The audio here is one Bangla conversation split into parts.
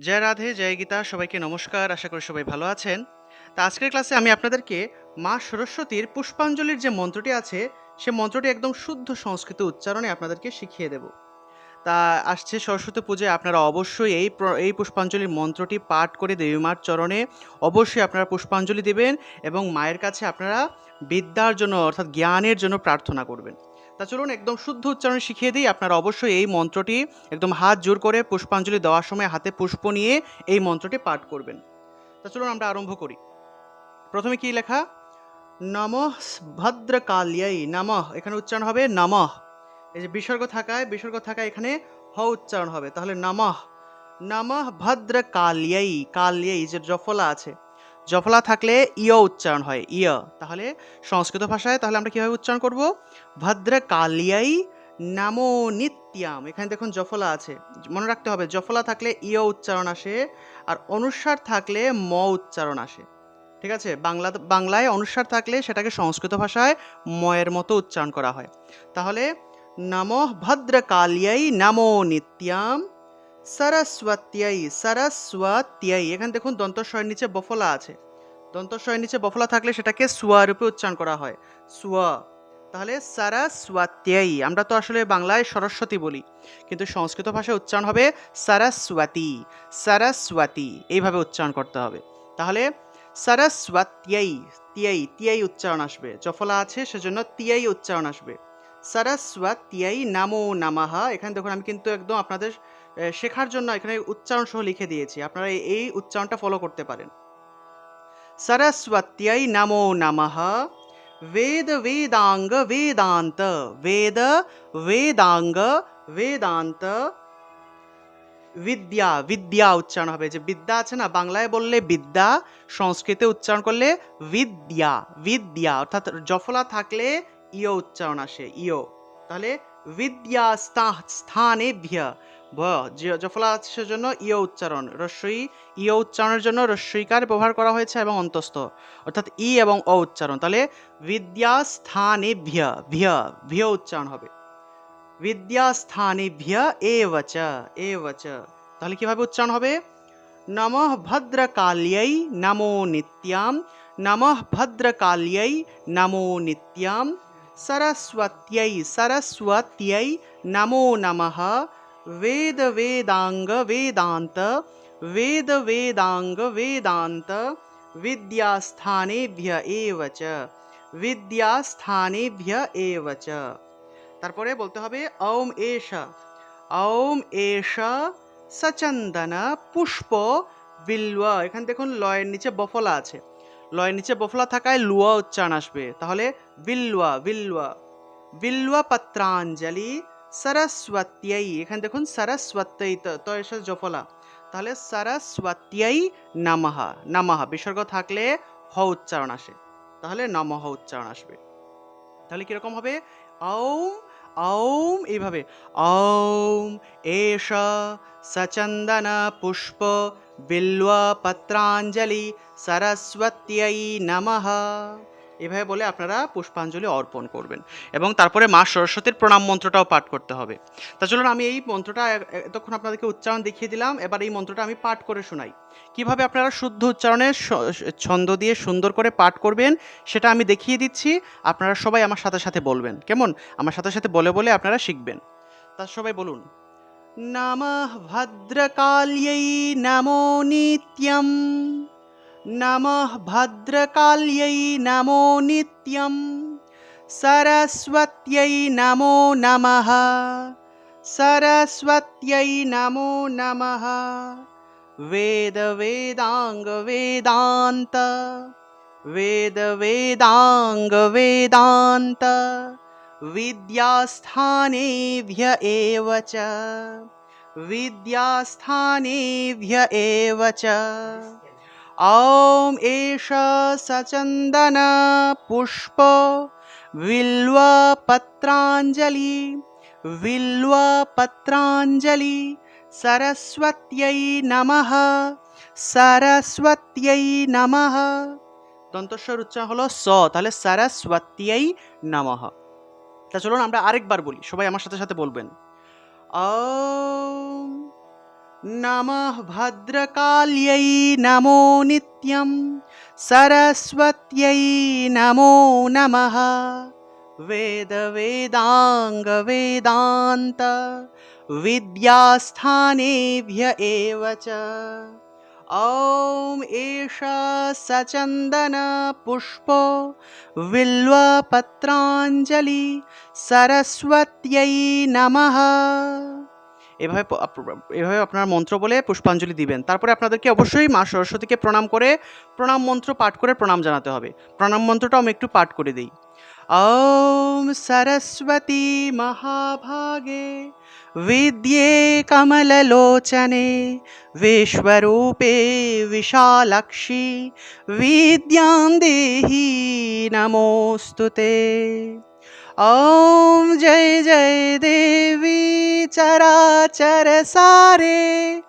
জয় রাধে, জয় গীতা, সবাইকে নমস্কার, আশা করি সবাই ভালো আছেন। তা আজকের ক্লাসে আমি আপনাদেরকে মা সরস্বতীর পুষ্পাঞ্জলির যে মন্ত্রটি আছে, সে মন্ত্রটি একদম শুদ্ধ সংস্কৃত উচ্চারণে আপনাদেরকে শিখিয়ে দেব। তা আসছে সরস্বতী পুজোয় আপনারা অবশ্যই এই এই পুষ্পাঞ্জলির মন্ত্রটি পাঠ করে দেবী মার চরণে অবশ্যই আপনারা পুষ্পাঞ্জলি দেবেন এবং মায়ের কাছে আপনারা বিদ্যার জন্য অর্থাৎ জ্ঞানের জন্য প্রার্থনা করবেন। তা চলুন একদম শুদ্ধ উচ্চারণ শিখিয়ে দিই। আপনারা অবশ্যই এই মন্ত্রটি একদম হাত জোর করে পুষ্পাঞ্জলি দেওয়ার সময় হাতে পুষ্প নিয়ে এই মন্ত্রটি পাঠ করবেন। তা চলুন আমরা আরম্ভ করি। প্রথমে কি লেখা? নমঃ ভদ্রকাল্যাই নমঃ। এখানে উচ্চারণ হবে নমঃ। এই যে বিসর্গ থাকায় বিসর্গ থাকায় এখানে হ উচ্চারণ হবে। তাহলে নমঃ। নমঃ ভদ্রকাল্যাই কাল্যাই যে জফলা আছে। জফলা থাকলে ইয় উচ্চারণ হয় ইয় তাহলে সংস্কৃত ভাষায় তাহলে আমরা কীভাবে উচ্চারণ করব? ভদ্রকাল্যাই নামো নিত্যাম এখানে দেখুন জফলা আছে। মনে রাখতে হবে, জফলা থাকলে ইয় উচ্চারণ আসে আর অনুস্বার থাকলে ম উচ্চারণ আসে। ঠিক আছে? বাংলা, বাংলায় অনুস্বার থাকলে সেটাকে সংস্কৃত ভাষায় ময়ের মতো উচ্চারণ করা হয়। তাহলে নম ভদ্রকাল্যাই নমো নিত্যাম সরস্বত্যাই সরস্বত্যাই এখানে দেখুন দন্তস্বয়ের নিচে বফলা আছে। দন্তস্বয়ের নিচে বফলা থাকলে সেটাকে সুয়া রূপে উচ্চারণ করা হয়। সুয়া তাহলে সারাস্বাত্যাই আমরা তো আসলে বাংলায় সরস্বতী বলি, কিন্তু সংস্কৃত ভাষায় উচ্চারণ হবে সারস্বতী সারস্বতী, এইভাবে উচ্চারণ করতে হবে। তাহলে সারস্বত্যাই তিয়াই তিয়াই উচ্চারণ আসবে। জফলা আছে, সেজন্য তিয়াই উচ্চারণ আসবে। সারস্বত্যাই নামো নামাহা। এখানে দেখুন আমি কিন্তু একদম আপনাদের শেখার জন্য এখানে উচ্চারণ সহ লিখে দিয়েছি আপনারা এই- এই উচ্চারণটা ফলো করতে পারেন सरस्वत्यै नमो नमः वेद वेदांग वेदांत वेद वेदांग वेदांत বিদ্যা বিদ্যা উচ্চারণ হবে যে বিদ্যা আছে না বাংলায় বললে বিদ্যা সংস্কৃতে উচ্চারণ করলে বিদ্যা বিদ্যা অর্থাৎ জফলা থাকলে ইয় উচ্চারণ আসে ইয় তাহলে বিদ্যা স্থা- স্থানেভ্য ভ জফলা আছে সেজন্য ইয় উচ্চারণ রস্বই ইয় উচ্চারণের জন্য রস্বইকার ব্যবহার করা হয়েছে এবং অন্তস্থ। অর্থাৎ ই এবং অ উচ্চারণ। তাহলে বিদ্যাস্থানে ভ্য ভ্য ভ্য উচ্চারণ হবে। বিদ্যাস্থানেভ্য এবচ এবচ তাহলে কীভাবে উচ্চারণ হবে? নমঃ ভদ্রকাল্যাই নমো নিত্যাম নমঃ ভদ্রকাল্যাই নমো নিত্যাম সরস্বত্যাই সরস্বত্যাই নমো নমঃ वेद वेदांग वेदांत वेद वेदांग वेदांत विद्यास्थानेभ्य एव च विद्यास्थानेभ्य एव च তারপরে বলতে হবে ওম এষ ওম এষ সচন্দন পুষ্প বিল্ব এখানে দেখুন লয়ের নিচে বফলা আছে লয়ের নিচে বফলা থাকায় লুয়া উচ্চারণ আসবে তাহলে বিল্বা বিল্বা বিল্বা পত্রাঞ্জলি সরস্বত্যাই এখানে দেখুন সরস্বত্যই তো সাথে জফলা তাহলে সরস্বত্যাই নামাহ নামাহ বিসর্গ থাকলে হ উচ্চারণ আসে। তাহলে নমঃ উচ্চারণ আসবে। তাহলে কীরকম হবে? ঔম ঔম এইভাবে। ঔম এষ, সচন্দন, পুষ্প, বিল্ব, পত্রাঞ্জলি সরস্বত্যাই নমঃ এভাবে বলে আপনারা পুষ্পাঞ্জলি অর্পণ করবেন এবং তারপরে মা সরস্বতীর প্রণাম মন্ত্রটাও পাঠ করতে হবে। তা চলুন আমি এই মন্ত্রটা এতক্ষণ আপনাদেরকে উচ্চারণ দেখিয়ে দিলাম, এবার এই মন্ত্রটা আমি পাঠ করে শোনাই। কীভাবে আপনারা শুদ্ধ উচ্চারণে ছন্দ দিয়ে সুন্দর করে পাঠ করবেন সেটা আমি দেখিয়ে দিচ্ছি, আপনারা সবাই আমার সাথে সাথে বলবেন, কেমন? আমার সাথে সাথে বলে বলে আপনারা শিখবেন। তা সবাই বলুন। নমঃ ভদ্রকাল্যৈ নমো নিত্যম। नम भद्रकाल्यै नमो नित्यम। सरस्वत्यै नमो नमः। सरस्वत्यै नमो नमः। वेदवेदाङ्गवेदान्त वेदवेदाङ्गवेदान्त विद्यास्थानेभ्य एव च। विद्यास्थानेभ्य एव च। ॐ एष सचन्दन पुष्प बिल्वपत्राञ्जलि बिल्वपत्राञ्जलि सरस्वत्यै नमः सरस्वत्यै নমঃ দন্তস্বর উচ্চারণ হলো স তাহলে সরস্বত্যাই নমঃ তা চলুন আমরা আরেকবার বলি সবাই আমার সাথে সাথে বলবেন ॐ नम भद्रकाल्यै नमो नित्यं सरस्वत्यै नमो नमः। वेदवेदाङ्गवेदान्त विद्यास्थानेभ्य एव च। ॐ एष सचन्दनपुष्पो विल्वपत्राञ्जलि नमः। এভাবে প- আপ- এভাবে আপনার মন্ত্র বলে পুষ্পাঞ্জলি দিবেন তারপরে আপনাদেরকে অবশ্যই মা সরস্বতীকে প্রণাম করে প্রণাম মন্ত্র পাঠ করে প্রণাম জানাতে হবে প্রণাম মন্ত্রটাও আমি একটু পাঠ করে দিই ওম সরস্বতী মহাভাগে विद्ये कमललोचने विश्वरूपे विशालक्षी विद्यां देहि नमोऽस्तु ते ओम जय जय देवी चराचर सारे।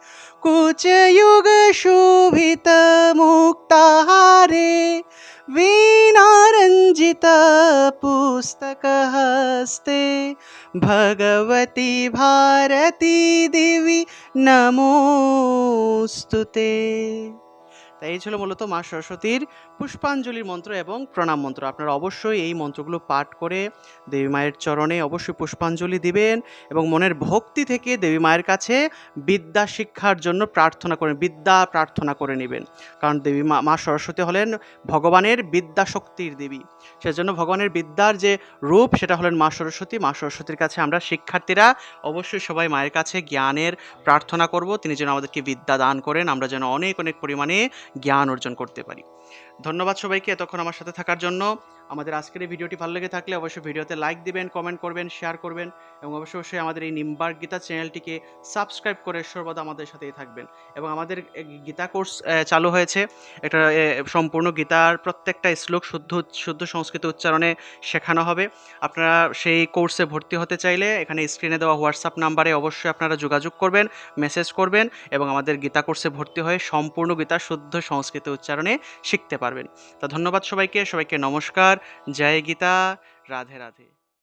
कुच युग शोभित मुक्ताहारे वीणारञ्जित पुस्तकहस्ते भगवती भारती देवी नमोस्तुते। তাই এই ছিল মূলত মা সরস্বতীর পুষ্পাঞ্জলির মন্ত্র এবং প্রণাম মন্ত্র। আপনারা অবশ্যই এই মন্ত্রগুলো পাঠ করে দেবী মায়ের চরণে অবশ্যই পুষ্পাঞ্জলি দিবেন এবং মনের ভক্তি থেকে দেবী মায়ের কাছে বিদ্যা শিক্ষার জন্য প্রার্থনা করেন বিদ্যা প্রার্থনা করে নেবেন। কারণ দেবী মা মা সরস্বতী হলেন ভগবানের বিদ্যা শক্তির দেবী। সেজন্য ভগবানের বিদ্যার যে রূপ, সেটা হলেন মা সরস্বতী। মা সরস্বতীর কাছে আমরা শিক্ষার্থীরা অবশ্যই সবাই মায়ের কাছে জ্ঞানের প্রার্থনা করব। তিনি যেন আমাদেরকে বিদ্যা দান করেন। আমরা যেন অনেক অনেক পরিমাণে জ্ঞান অর্জন করতে পারি। ধন্যবাদ সবাইকে এতক্ষণ আমার সাথে থাকার জন্য। আমাদের আজকের এই ভিডিওটি ভালো লেগে থাকলে অবশ্যই ভিডিওতে লাইক দিবেন কমেন্ট করবেন শেয়ার করবেন এবং অবশ্যই অবশ্যই আমাদের এই নিম্বার গীতা চ্যানেলটিকে সাবস্ক্রাইব করে সর্বদা আমাদের সাথেই থাকবেন। এবং আমাদের গীতা কোর্স চালু হয়েছে। এটা সম্পূর্ণ গীতার প্রত্যেকটা শ্লোক শুদ্ধ শুদ্ধ সংস্কৃত উচ্চারণে শেখানো হবে। আপনারা সেই কোর্সে ভর্তি হতে চাইলে এখানে স্ক্রিনে দেওয়া হোয়াটসঅ্যাপ নাম্বারে অবশ্যই আপনারা যোগাযোগ করবেন মেসেজ করবেন এবং আমাদের গীতা কোর্সে ভর্তি হয়ে সম্পূর্ণ গীতা শুদ্ধ সংস্কৃত উচ্চারণে শিখতে পারবেন। তা ধন্যবাদ সবাইকে। সবাইকে নমস্কার। জয় গীতা রাধে রাধে